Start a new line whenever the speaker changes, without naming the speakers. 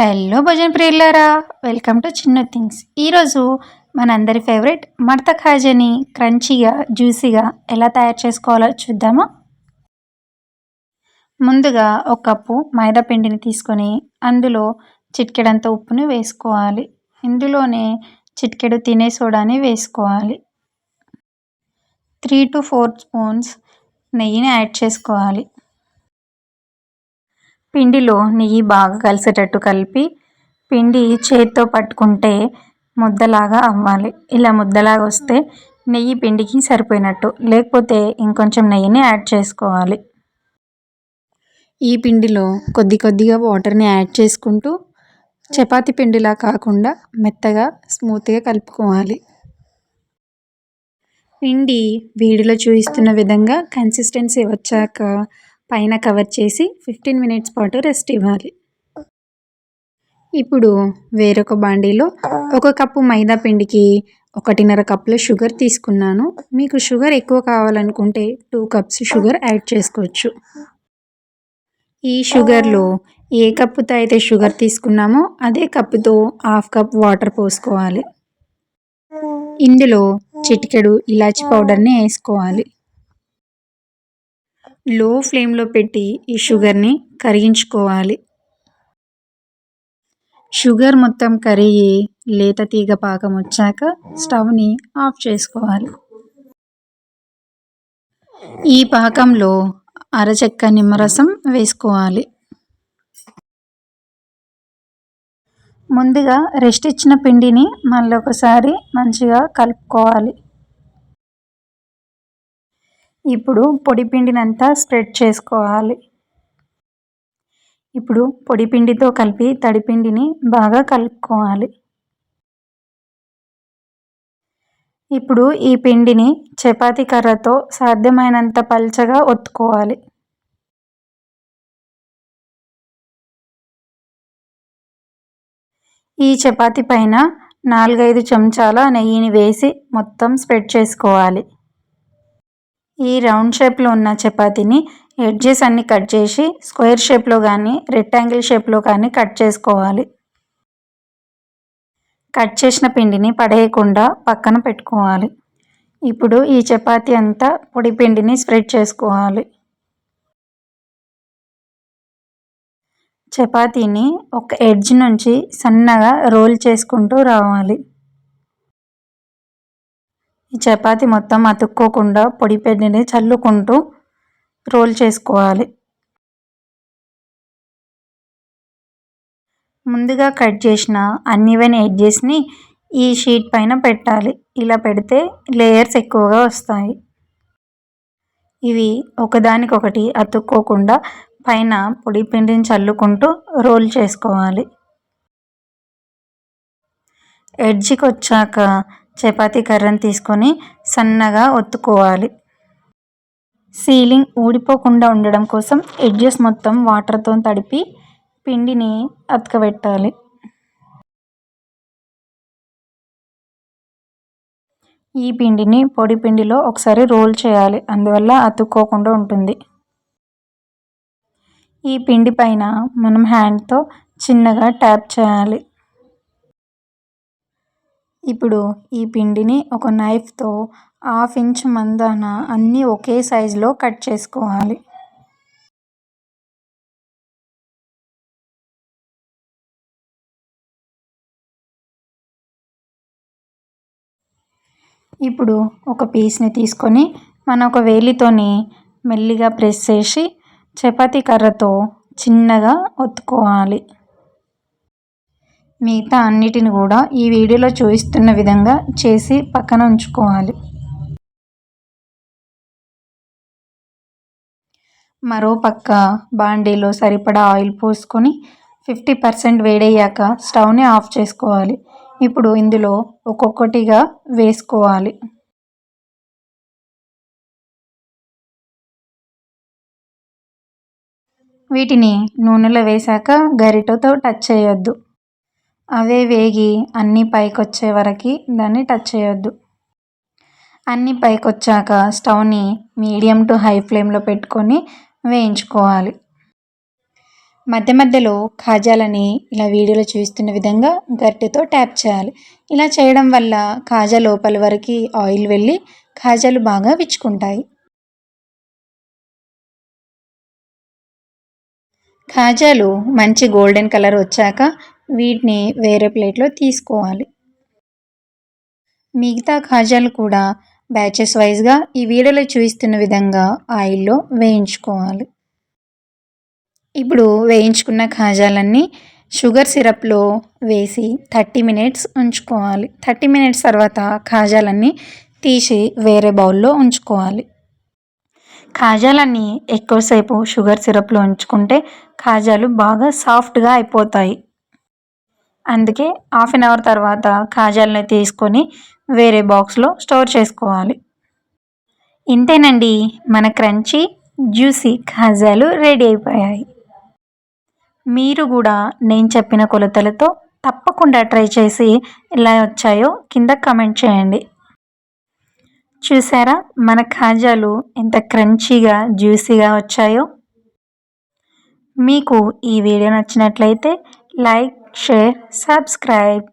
Hello భోజన ప్రియులారా welcome to చిన్న థింగ్స్. ఈరోజు మనందరి ఫేవరెట్ మడత ఖాజాని క్రంచీగా జ్యూసీగా ఎలా తయారు చేసుకోవాలో చూద్దామా? ముందుగా ఒక కప్పు మైదా పిండిని తీసుకొని అందులో చిటికెడంత ఉప్పుని వేసుకోవాలి. ఇందులోనే చిటికెడు తినే సోడాని వేసుకోవాలి. త్రీ టు ఫోర్ స్పూన్స్ నెయ్యిని యాడ్ చేసుకోవాలి. పిండిలో నెయ్యి బాగా కలిసేటట్టు కలిపి పిండి చేతితో పట్టుకుంటే ముద్దలాగా అవ్వాలి. ఇలా ముద్దలాగా వస్తే నెయ్యి పిండికి సరిపోయినట్టు. లేకపోతే ఇంకొంచెం నెయ్యిని యాడ్ చేసుకోవాలి. ఈ పిండిలో కొద్ది కొద్దిగా వాటర్ని యాడ్ చేసుకుంటూ చపాతి పిండిలా కాకుండా మెత్తగా స్మూత్గా కలుపుకోవాలి. పిండి వేడిలో చూపిస్తున్న విధంగా కన్సిస్టెన్సీ వచ్చాక పైన కవర్ చేసి ఫిఫ్టీన్ మినిట్స్ పాటు రెస్ట్ ఇవ్వాలి. ఇప్పుడు వేరొక బాండీలో ఒక కప్పు మైదా పిండికి ఒకటిన్నర కప్పుల షుగర్ తీసుకున్నాను. మీకు షుగర్ ఎక్కువ కావాలనుకుంటే టూ కప్స్ షుగర్ యాడ్ చేసుకోవచ్చు. ఈ షుగర్లో ఏ కప్పుతో అయితే షుగర్ తీసుకున్నామో అదే కప్పుతో హాఫ్ కప్ వాటర్ పోసుకోవాలి. ఇందులో చిటికెడు ఇలాచి పౌడర్ని వేసుకోవాలి. లో ఫ్లేమ్లో పెట్టి ఈ షుగర్ని కరిగించుకోవాలి. షుగర్ మొత్తం కరిగి లేత తీగ పాకం వచ్చాక స్టవ్ని ఆఫ్ చేసుకోవాలి. ఈ పాకంలో అరచెక్క నిమ్మరసం వేసుకోవాలి. ముందుగా రెస్ట్ ఇచ్చిన పిండిని మళ్ళీ ఒకసారి మంచిగా కలుపుకోవాలి. ఇప్పుడు పొడి పిండినంతా స్ప్రెడ్ చేసుకోవాలి. ఇప్పుడు పొడి పిండితో కలిపి తడిపిండిని బాగా కలుపుకోవాలి. ఇప్పుడు ఈ పిండిని చపాతీ కర్రతో సాధ్యమైనంత పల్చగా ఒత్తుకోవాలి. ఈ చపాతీ పైన నాలుగైదు చెంచాల నెయ్యిని వేసి మొత్తం స్ప్రెడ్ చేసుకోవాలి. ఈ రౌండ్ షేప్లో ఉన్న చపాతీని ఎడ్జెస్ అన్ని కట్ చేసి స్క్వేర్ షేప్లో కానీ రెక్టాంగిల్ షేప్లో కానీ కట్ చేసుకోవాలి. కట్ చేసిన పిండిని పడేయకుండా పక్కన పెట్టుకోవాలి. ఇప్పుడు ఈ చపాతీ అంతా పొడి పిండిని స్ప్రెడ్ చేసుకోవాలి. చపాతీని ఒక ఎడ్జ్ నుంచి సన్నగా రోల్ చేసుకుంటూ రావాలి. ఈ చపాతి మొత్తం అతుక్కోకుండా పొడి పిండిని చల్లుకుంటూ రోల్ చేసుకోవాలి. ముందుగా కట్ చేసిన అన్ఈవెన్ ఎడ్జెస్ని ఈ షీట్ పైన పెట్టాలి. ఇలా పెడితే లేయర్స్ ఎక్కువగా వస్తాయి. ఇవి ఒకదానికొకటి అతుక్కోకుండా పైన పొడి పిండిని చల్లుకుంటూ రోల్ చేసుకోవాలి. ఎడ్జ్కి వచ్చాక చపాతీ కర్రను తీసుకొని సన్నగా ఒత్తుకోవాలి. సీలింగ్ ఊడిపోకుండా ఉండడం కోసం ఎడ్జెస్ మొత్తం వాటర్తో తడిపి పిండిని అతకబెట్టాలి. ఈ పిండిని పొడి పిండిలో ఒకసారి రోల్ చేయాలి అందువల్ల అతుక్కోకుండా ఉంటుంది. ఈ పిండి పైన మనం హ్యాండ్తో చిన్నగా ట్యాప్ చేయాలి. ఇప్పుడు ఈ పిండిని ఒక నైఫ్తో హాఫ్ ఇంచ్ మందాన అన్నీ ఒకే సైజులో కట్ చేసుకోవాలి. ఇప్పుడు ఒక పీస్ని తీసుకొని మన ఒక వేలితోని మెల్లిగా ప్రెస్ చేసి చపాతీ కర్రతో చిన్నగా ఒత్తుకోవాలి. మిగతా అన్నిటిని కూడా ఈ వీడియోలో చూపిస్తున్న విధంగా చేసి పక్కన ఉంచుకోవాలి. మరో పక్క బాండీలో సరిపడా ఆయిల్ పోసుకొని ఫిఫ్టీ పర్సెంట్ వేడయ్యాక స్టవ్ని ఆఫ్ చేసుకోవాలి. ఇప్పుడు ఇందులో ఒక్కొక్కటిగా వేసుకోవాలి. వీటిని నూనెలో వేశాక గరిటతో టచ్ చేయొద్దు. అవే వేగి అన్నీ పైకొచ్చే వరకు దాన్ని టచ్ చేయొద్దు. అన్నీ పైకొచ్చాక స్టవ్ని మీడియం టు హై ఫ్లేమ్లో పెట్టుకొని వేయించుకోవాలి. మధ్య మధ్యలో కాజాలని ఇలా వీడియోలో చూస్తున్న విధంగా గరిటెతో ట్యాప్ చేయాలి. ఇలా చేయడం వల్ల కాజా లోపల వరకు ఆయిల్ వెళ్ళి కాజాలు బాగా విచ్చుకుంటాయి. కాజాలు మంచి గోల్డెన్ కలర్ వచ్చాక వీటిని వేరే ప్లేట్లో తీసుకోవాలి. మిగతా కాజాలు కూడా బ్యాచెస్ వైజ్గా ఈ వీడియోలో చూపిస్తున్న విధంగా ఆయిల్లో వేయించుకోవాలి. ఇప్పుడు వేయించుకున్న కాజాలన్నీ షుగర్ సిరప్లో వేసి థర్టీ మినిట్స్ ఉంచుకోవాలి. థర్టీ మినిట్స్ తర్వాత కాజాలన్నీ తీసి వేరే బౌల్లో ఉంచుకోవాలి. కాజాలన్నీ ఎక్కువసేపు షుగర్ సిరప్లో ఉంచుకుంటే కాజాలు బాగా సాఫ్ట్గా అయిపోతాయి. అందుకే హాఫ్ అన్ అవర్ తర్వాత కాజాలని తీసుకొని వేరే బాక్స్లో స్టోర్ చేసుకోవాలి. ఇంతేనండి మన క్రంచీ జ్యూసీ కాజాలు రెడీ అయిపోయాయి. మీరు కూడా నేను చెప్పిన కొలతలతో తప్పకుండా ట్రై చేసి ఎలా వచ్చాయో కింద కమెంట్ చేయండి. చూసారా మన కాజాలు ఎంత క్రంచీగా జ్యూసీగా వచ్చాయో? మీకు ఈ వీడియో నచ్చినట్లయితే లైక్ share, subscribe.